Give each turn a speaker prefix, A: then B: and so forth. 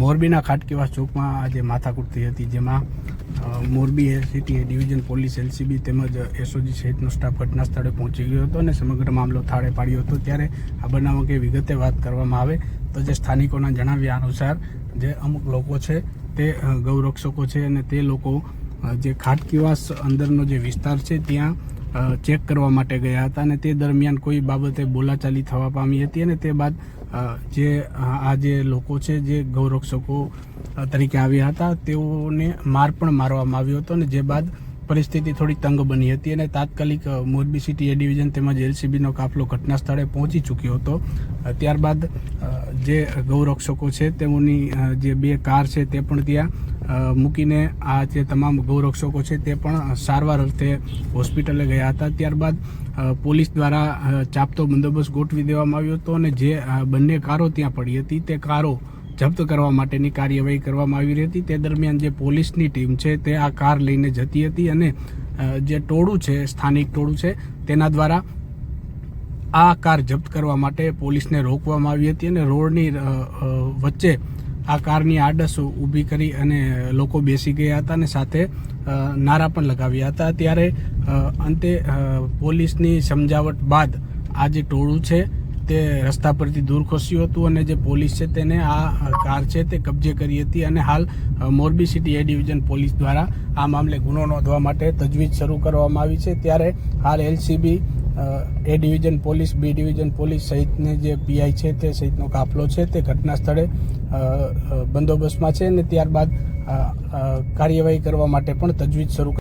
A: મોરબીના ખાટકીવાસ ચોકમાં આજે માથાકૂટ થઈ હતી, જેમાં Morbi city division police LCB તેમજ એસઓજી સહિતનો સ્ટાફ ઘટના સ્થળે પહોંચી ગયો હતો અને સમગ્ર મામલો થાળે પાડ્યો હતો. ત્યારે આ બનાવ અંગે વિગતે વાત કરવામાં આવે તો જે સ્થાનિકોના જણાવ્યા અનુસાર જે અમુક લોકો છે તે ગૌરક્ષકો છે અને તે લોકો જે ખાટકીવાસ અંદરનો જે વિસ્તાર છે, ત્યાં ચેક કરવા માટે ગયા હતા અને તે દરમિયાન કોઈ બાબતે બોલાચાલી થવા પામી હતી અને તે બાદ જે આ જે લોકો છે, જે ગૌરક્ષકો તરીકે આવ્યા હતા, તેઓને માર પણ મારવામાં આવ્યો હતો અને જે બાદ પરિસ્થિતિ થોડી તંગ બની હતી અને તાત્કાલિક મોરબી સિટી એ ડિવિઝન તેમજ એલસીબીનો કાફલો ઘટના સ્થળે પહોંચી ચૂક્યો હતો. ત્યારબાદ જે ગૌરક્ષકો છે તેમની જે બે કાર છે તે પણ ત્યાં મૂકીને આ જે તમામ ગૌરક્ષકો છે તે પણ સારવાર અર્થે હોસ્પિટલે ગયા હતા. ત્યારબાદ પોલીસ દ્વારા ચાપતો બંદોબસ્ત ગોઠવી દેવામાં આવ્યો હતો અને જે બંને કારો ત્યાં પડી હતી તે કારો જપ્ત કરવા માટેની કાર્યવાહી કરવામાં આવી રહી હતી. તે દરમિયાન જે પોલીસની ટીમ છે તે આ કાર લઈને જતી હતી અને જે ટોળું છે, સ્થાનિક ટોળું છે, તેના દ્વારા આ કાર જપ્ત કરવા માટે પોલીસને રોકવામાં આવી હતી અને રોડની વચ્ચે આ કારની આડસ ઊભી કરી અને લોકો બેસી ગયા હતા અને સાથે નારા પણ લગાવ્યા હતા. ત્યારે અંતે પોલીસની સમજાવટ બાદ આ જે ટોળું છે તે રસ્તા પરથી દૂર ખસ્યું હતું અને જે પોલીસ છે તેને આ કાર છે તે કબજે કરી હતી અને હાલ Morbi city A division police દ્વારા આ મામલે ગુનો નોંધવા માટે તજવીજ શરૂ કરવામાં આવી છે. ત્યારે હાલ LCB A division police, B division police સહિતને જે પીઆઈ છે તે સહિતનો કાફલો છે તે ઘટના સ્થળે બંદોબસ્તમાં છે અને ત્યારબાદ કાર્યવાહી કરવા માટે પણ તજવીજ શરૂ